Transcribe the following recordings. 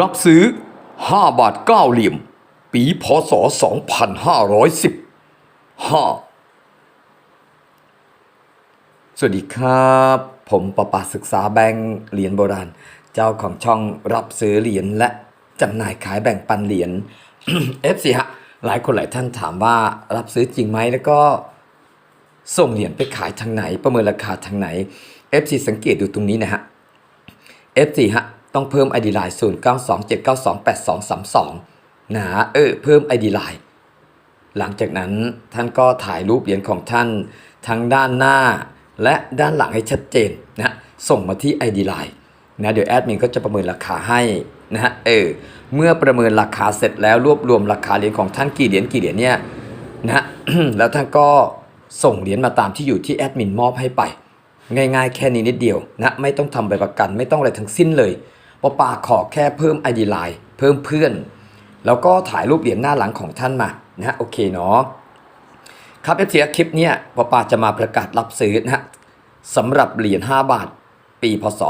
รับซื้อ 5 บาท 9 เหลี่ยม ปีพศ 2510 5สวัสดีครับ ผมประปาศึกษาแบงค์เหรียญโบราณ เจ้าของช่องรับซื้อเหรียญและจำหน่ายขายแบ่งปันเหรียญ FC ฮะ หลายคนหลายท่านถามว่ารับซื้อจริงไหมแล้วก็ส่งเหรียญไปขายทางไหน ประเมินราคาทางไหน FC สังเกตดูตรงนี้นะฮะ F4 ฮะ ต้องเพิ่ม ID Line 0 9 2 7 9 2 8 2 3 2นะเออเพิ่ม ID Line หลังจากนั้นท่านก็ถ่ายรูปเหรียญของท่านทั้งด้านหน้า และด้านหลังให้ชัดเจนนะส่งมาที่ ID Line นะเดี๋ยวแอดมินก็จะประเมินราคาให้นะฮะเออเมื่อประเมินราคาเสร็จแล้วรวบรวมราคาเหรียญของท่านกี่เหรียญกี่เหรียญเนี่ยนะแล้วท่านก็ส่งเหรียญมาตามที่อยู่ที่แอดมินมอบให้ไป ง่ายๆ แค่นี้นิดเดียวนะไม่ต้องทำใบประกันไม่ต้องอะไรทั้งสิ้นเลย ปอปาขอแค่เพิ่ม ID Line เพิ่มเพื่อน แล้วก็ถ่ายรูปเหรียญหน้าหลังของท่านมานะฮะโอเคเนาะครับเอฟซีคลิปเนี้ยปอปาจะมาประกาศรับซื้อนะฮะสำหรับเหรียญ5บาท ปีพศ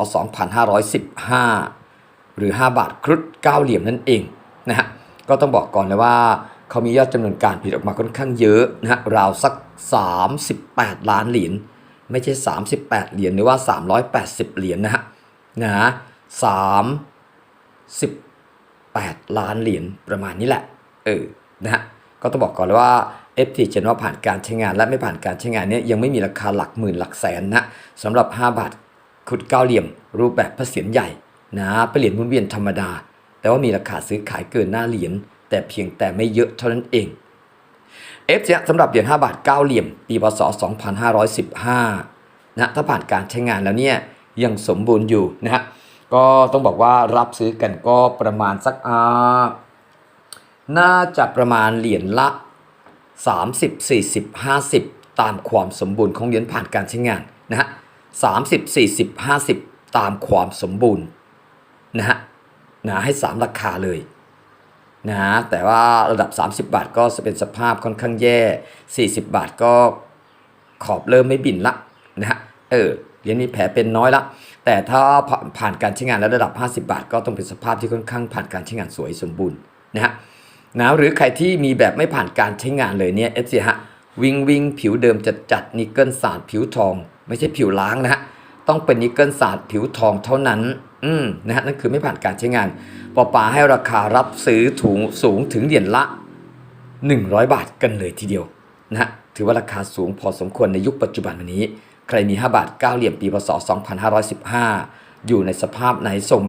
2515 หรือ 5 บาทครุฑ9เหลี่ยมนั่นเองนะฮะก็ต้องบอกก่อนเลยว่าเขามียอดจำนวนการผลิตออกมาค่อนข้างเยอะนะฮะราวสัก 38 ล้านเหรียญไม่ใช่ 38 เหรียญหรือว่า 380 เหรียญนะฮะนะ สามสิบแปดล้านเหรียญประมาณนี้แหละ เออ นะฮะ ก็ต้องบอกก่อนเลยว่า FT เจนว่าผ่านการใช้งานและไม่ผ่านการใช้งานเนี้ยยังไม่มีราคาหลักหมื่นหลักแสนนะสำหรับ 5 บาทขุดเก้าเหลี่ยม รูปแบบพระเศียรใหญ่นะเป็นเหรียญหมุนเวียนธรรมดา แต่ว่ามีราคาซื้อขายเกินหน้าเหรียญแต่เพียงแต่ไม่เยอะเท่านั้นเอง F เนี่ยสำหรับเหรียญ5บาท9เหลี่ยม ปีพศ 2515นะถ้าผ่านการใช้งานแล้วเนี่ยยังสมบูรณ์อยู่นะฮะ ก็ต้องบอกว่ารับซื้อกันก็ประมาณสักอ่าน่าจะประมาณเหรียญละ 30 40 50 ตามความสมบูรณ์ของเหรียญผ่านการใช้งานนะฮะ30 40 50 ตามความสมบูรณ์นะฮะนะให้ 3 ราคาเลยนะแต่ว่าระดับ 30 บาทก็จะเป็นสภาพค่อนข้างแย่ 40 บาทก็ขอบเริ่มไม่บินละนะฮะเออเหรียญนี้แผลเป็นน้อยละ แต่ถ้าผ่านการใช้งานแล้วระดับ 50 บาท ก็ต้องเป็นสภาพที่ค่อนข้างผ่านการใช้งานสวยสมบูรณ์นะฮะนะหรือใครที่มีแบบไม่ผ่านการใช้งานเลยเนี่ยเอฟซีฮะวิงวิงผิวเดิมจัดจัดนิกเกิลสาดผิวทอง ไม่ใช่ผิวล้างนะฮะต้องเป็นนิกเกิลสาดผิวทองเท่านั้นอืมนะฮะนั่นคือไม่ผ่านการใช้งานปอปาให้ราคารับซื้อถุงสูงถึงเหรียญละ 100 บาทกันเลยทีเดียวนะฮะถือว่าราคาสูงพอสมควรในยุคปัจจุบันวันนี้ ใครมี 5 บาท 9 เหลี่ยมปีพศ 2515 อยู่ในสภาพไหนส่ง